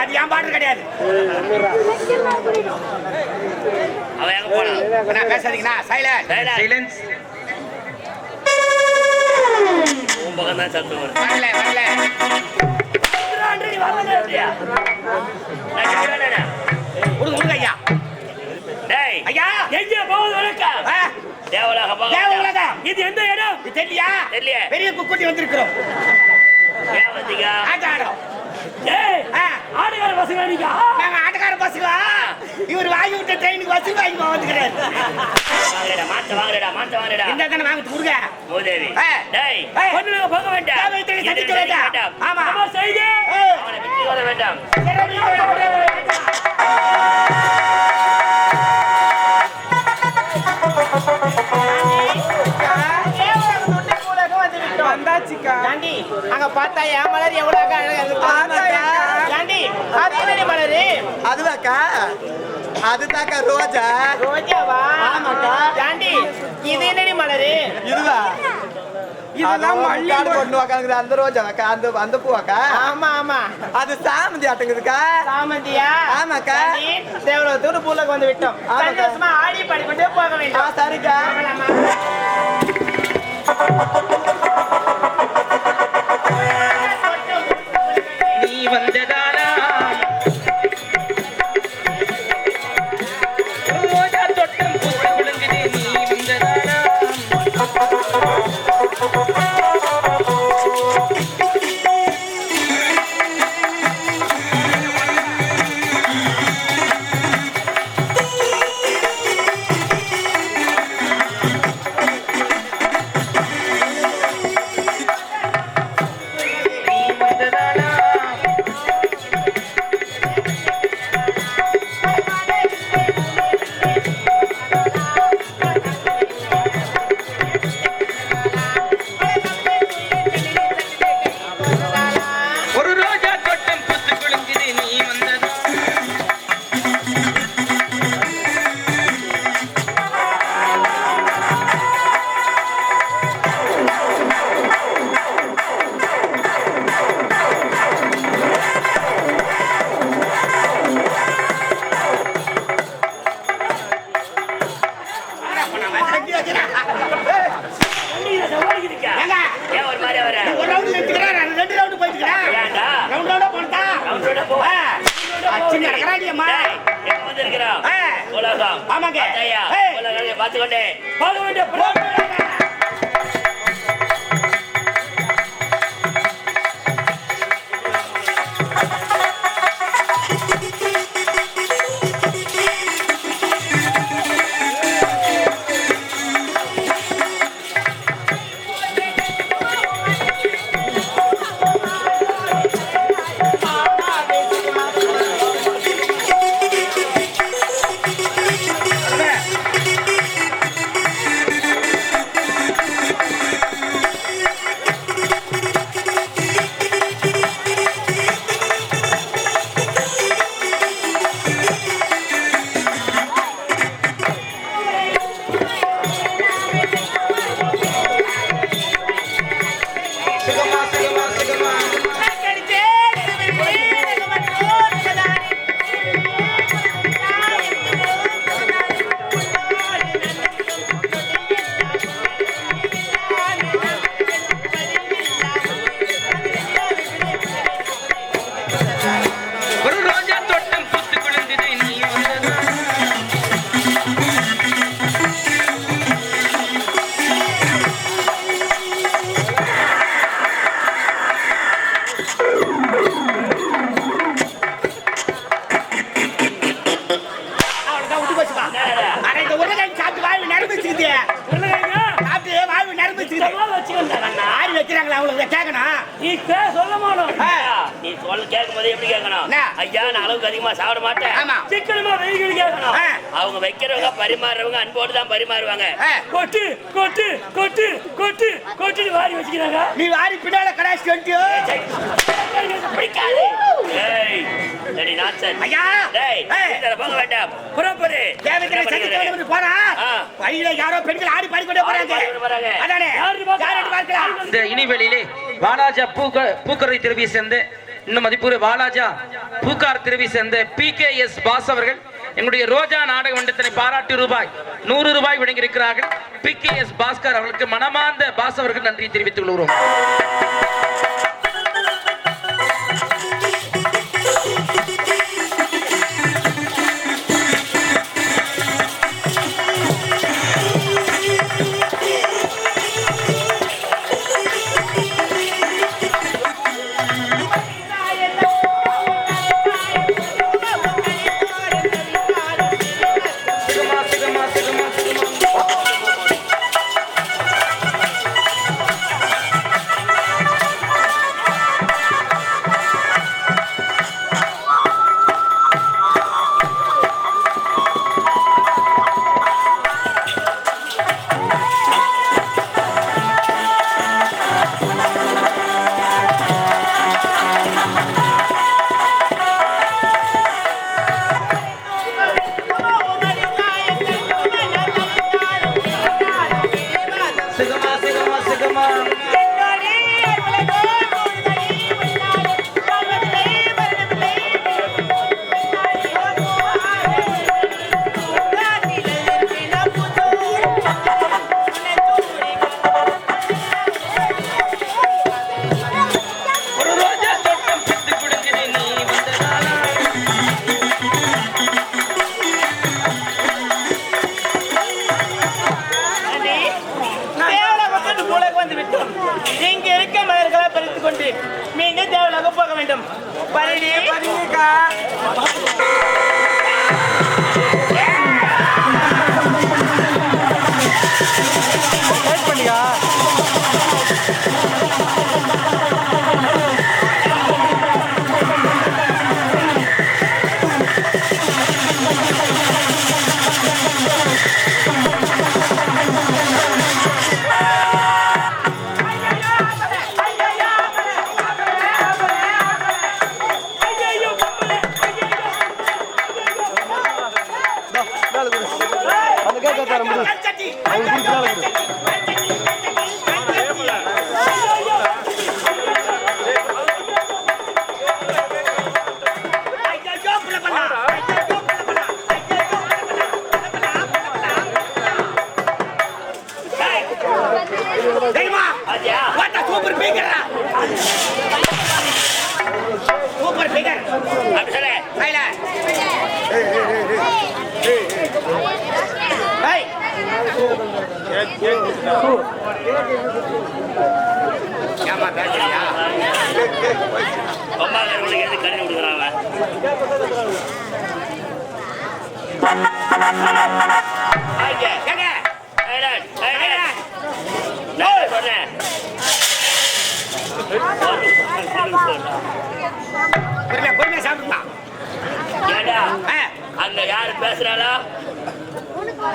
அது என் பாட்டு கிடையாது அவன் எங்க போனான்? சைலண்ட். சைலன்ஸ் உன் பக்கம் தான் சத்தம் வருது. வரல வரல வந்துடுறான்றே, நீ வரலடா அப்படியா? நான் சொல்றேனே. கொடுங்க கொடுங்க ஐயா டேய், ஐயா எங்கே போகுது வணக்கம்? இது எந்த இடம்? இது தெரியலையா? தெரியலையே. பெரிய குக்குட்டி வந்திருக்கிறோம். ஏன் வந்தீங்க? ஆட்ட ஆடும் ஏய், ஆடுகார பசங்க நீங்க? நாங்க ஆட்டக்கார பசங்களா இவர் வாங்கி விட்ட ட்ரெயினுக்கு வசூல் வாங்கி வந்துக்கிறாரு. வாங்கடா மாத்த வாங்கடா மாத்த வாங்கடா. இந்த தானே வாங்கிட்டு கொடுங்க. மூதேவி. டேய் போக வேண்டாம். சந்திக்க வேண்டாம். ஆமா. ஆமா செய்து ஆ. அவனை விட்டு வர வேண்டாம். வந்தாச்சுக்கா ஏண்டி அங்க பார்த்தா என் மலர் எவ்வளவு அழகா இருக்கு. ஏண்டி அது என்னடி மலரு அதுவாக்கா அதுதாக்கா ரோஜா ரோஜாவா ஆமாக்கா. ஏண்டி இது என்னடி மலரு இதுவா இதெல்லாம் மல்லிகாடு கொண்டு உக்காந்துக்குது அந்த ரோஜாவாக்கா அந்த அந்த பூவாக்கா? ஆமா ஆமா. அது சாமந்தி ஆட்டுங்குதுக்கா? சாமந்தியா? ஆமாக்கா. ஏண்டி, தேவலோகத்தூர் பூலுக்கு வந்து விட்டோம். சந்தோஷமா ஆடி பாடிக்கொண்டே போக ஆ வேண்டும் சரிக்கா. உலகம். ஆமாங்க. பார்த்துக்கொண்டே போக வேண்டிய உருளைக்கிழங்கு? சாப்பிட்டு வாய்வு நரம்பு. ஆறு வைக்கிறாங்களா அவங்களுக்கு கேட்கணும் நீ சொல்ல மாட்டோம். நீ சொல்ல கேட்கும் போது எப்படி கேட்கணும்? ஐயா நான் அளவுக்கு அதிகமா சாப்பிட மாட்டேன் ஆமா. சிக்கனமா வெயில்கள் கேட்கணும். அவங்க வைக்கிறவங்க பரிமாறுறவங்க அன்போடு தான் பரிமாறுவாங்க. கொட்டு கொட்டு கொட்டு கொட்டு கொட்டு வாரி வச்சுக்கிறாங்க நீ வாரி பின்னால கடாசி எனக்கு பிடிக்காது ஐயா! டேய் போக வேண்டாம். புறப்படு. சந்திக்க? வேண்டும். வழியில யாரோ பெண்கள் ஆடி போறாங்க. அதானே? பார்க்கலாம் இந்த இனிவெளியிலே வாலாஜா பூக்க பூக்கரை திருவி சேர்ந்து இன்னும் மதிப்புரை வாலாஜா பூக்கார் திருவி சேர்ந்த பி கே எஸ் பாஸ் அவர்கள் எங்களுடைய ரோஜா நாடக மன்றத்தினை பாராட்டு ரூபாய் நூறு ரூபாய் வழங்கியிருக்கிறார்கள். பி கே எஸ் பாஸ்கர் அவர்களுக்கு மனமார்ந்த பாஸ் அவர்கள் நன்றி தெரிவித்துக் கொள்கிறோம். கொண்டு மீண்டும் தேவலாக போக வேண்டும். பரடி கச்சட்டி, தெரியுமா? பாத்தியா? What a super figure டா. Super figure. அப்படி சொல்லு. கையில. ஏம்மா பேசுறியா? பொம்மாக்காரங்களுக்கு எது கண்ணு கொடுக்குறான் அவன்? ஏண்டா, ஆ, அங்க யாரு பேசுறாளோ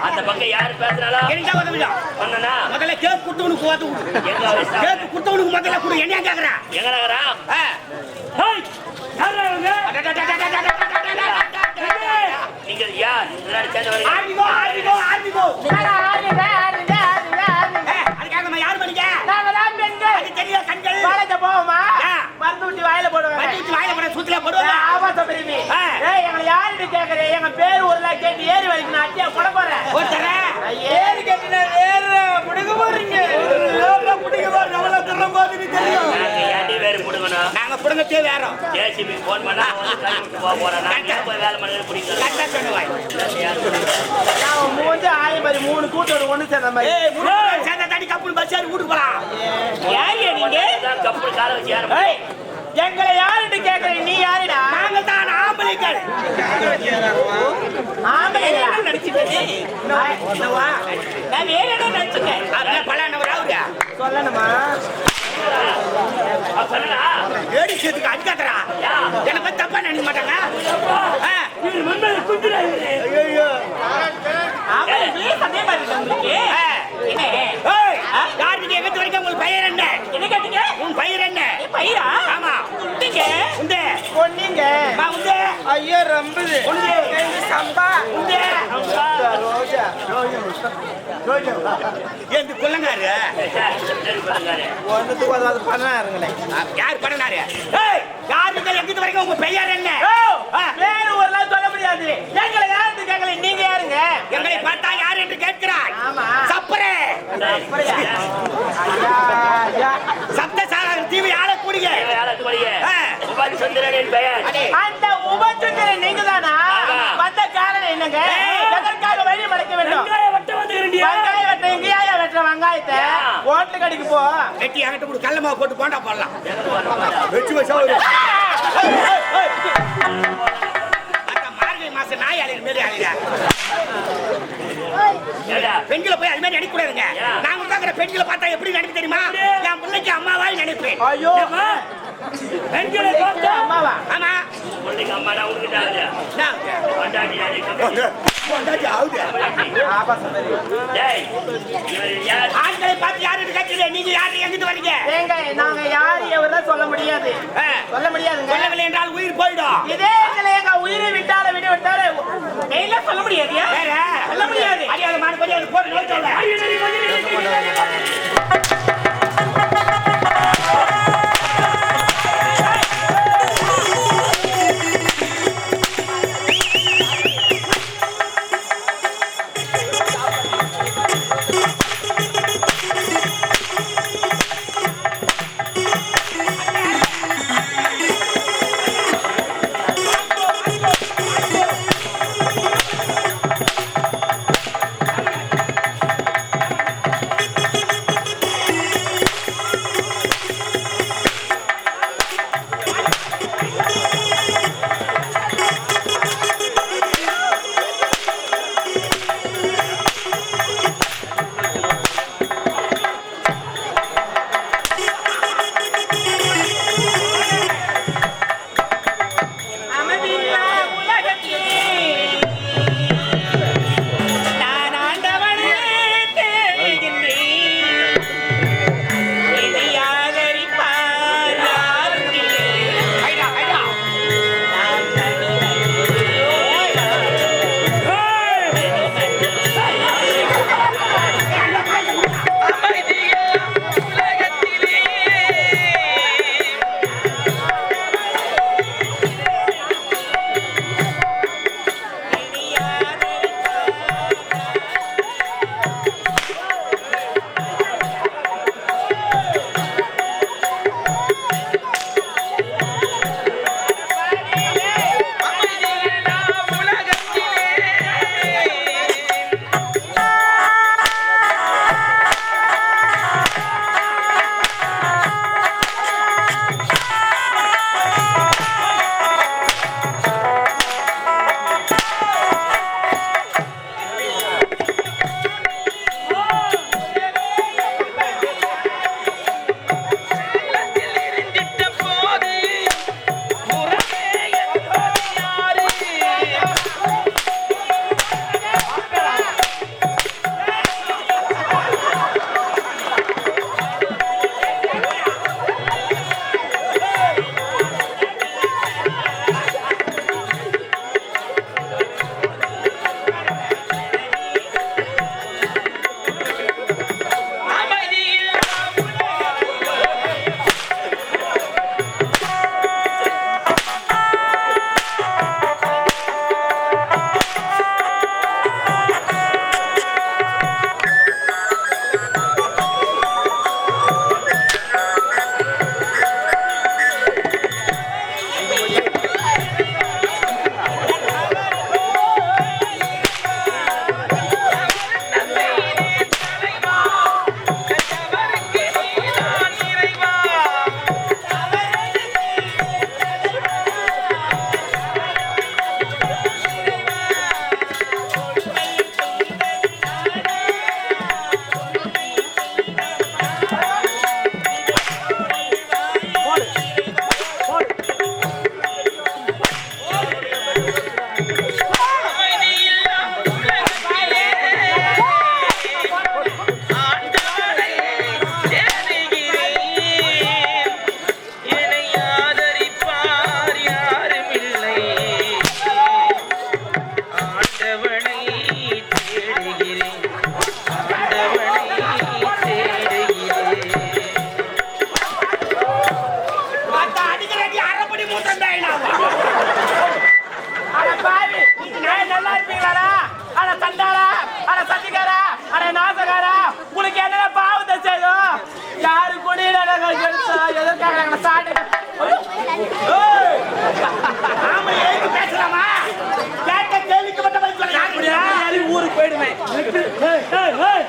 அந்த பக்கம் யாரு பேசுறாளோ எனக்கு உதவியா? சொன்னா முதல்ல கேக் கொடுத்தவனுக்கு உதவு கொடு. எங்க வயசா? கேக் கொடுத்தவனுக்கு முதல்ல கொடு. என்னையா கேக்குறா? எங்க ஆ. நீங்கள் யார் இதனால சேர்ந்தவர்கள் ஆரம்பிக்கோ, ஆரம்பிக்கோ, ஆரம்பிக்கோ. ஏய், கேட்டு ஏறி வரைக்கும் நான் அட்டியா போட போறேன். ஏறி கேட்டுனா ஏறு முடுங்க போறீங்க. நாங்க ஏன்டி வேறு முடுங்கணும் நாங்க. ஜேசிபி போன் பண்ணா போக போறேன். நான் ஏன் போய் வேலை பண்ணி பிடிக்கல கரெக்டா சொன்னுவாய். நான் மூஞ்சு ஆயம் மாதிரி மூணு கூட்டோட ஒண்ணு சேர்ந்த மாதிரி. சேர்ந்தா தாண்டி கப்புனு பஸ் ஏறி வீட்டுக்கு போலாம். யாரு நீங்க கப்பல் கால வச்சு ஏய், எங்களை யாருன்னு கேக்குறீங்க நீ யாருடா நாங்க தான் ஆம்பளைகள். ஆம்பளைங்களா? நான் வேற ஏதோ நினைச்சுட்டேன். அதெல்லாம் பலான ஒரு ஆளுங்க. சொல்லணுமா சொல்லடா ஏடி சேர்த்துக்கு அடிக்காதடா. என்னை பத்தி தப்பா நினைக்க மாட்டாங்க. ஆம்பளை பேர் சந்தேகமா இருக்கு உங்களுக்கு ஆ. ஏய், கார்த்திகை எங்கத்து வரைக்கும் உங்களுக்கு பயிர் என்ன என்ன கேட்டீங்க உன் பயிர் என்ன பயிரா ஆமா நீங்க இந்த பொன்னிங்க மா உண்டு. ஐயோ ரம்புது. உண்டு. சம்பா. உண்டு. ரோஜா. எந்த குள்ளங்காரு. ஒன்றுத்துக்கு அது பண்ணாருங்களேன் யார் யார் இருந்தாலும் எங்கிட்டு வரைக்கும் உங்க பெயர் என்ன. வேற ஒரு நாள் சொல்ல முடியாது. எங்களை யாருன்னு கேட்கல நீங்க யாருங்க? எங்களை பார்த்தா யார் என்று கேட்கிறாய். சப்பரே? சப்த சாகர் தீவை ஆளக்கூடிய. ஆ. உபாதி சுந்தரனின் பெயர் அந்த உபச்சுந்தரி நீங்க தானா. வந்த காரணம் என்னங்க? எதற்காக வழி மறைக்க வேண்டும்? வெங்காய வட்ட வந்துக்கிறேன்டியா வெங்காயம் வெட்ட எங்கேயா வெட்டுற வெங்காயத்தை? கடைக்கு போ. வெட்டி என்கிட்ட கூட. கடல மாவு போட்டு போண்டா போடலாம். வச்சு வச்சா ஒரு அக்கா, மார்கழி மாசம் நாய் அலையிற மாதிரி அலையிற. ஏடா, பெண்களை போய் அது மாதிரி? நாங்க பாக்குற பெண்களை பார்த்தா எப்படி நினைப்பு தெரியுமா? என் பிள்ளைக்கு அம்மாவாய் நினைப்பேன். ஐயோ? பெண்களை பார்த்தா அம்மாவா ஆமா அம்மா நான் ஆகுது. கொண்டாடி ஆகுது. யார்? ஆண்களை பார்த்து யாருன்னு கேட்கல நீங்க யாரு எங்கிட்டு வரீங்க ஏங்க நாங்க யாரு சொல்ல முடியாது. சொல்ல முடியாதுங்க சொல்லவில்லை என்றால் உயிர் போயிடும் இதே இதுல எங்க உயிரை விட்டால விட விட்டால மெயில சொல்ல முடியாது சொல்ல முடியாது அறியாத மாடு அது போட்டு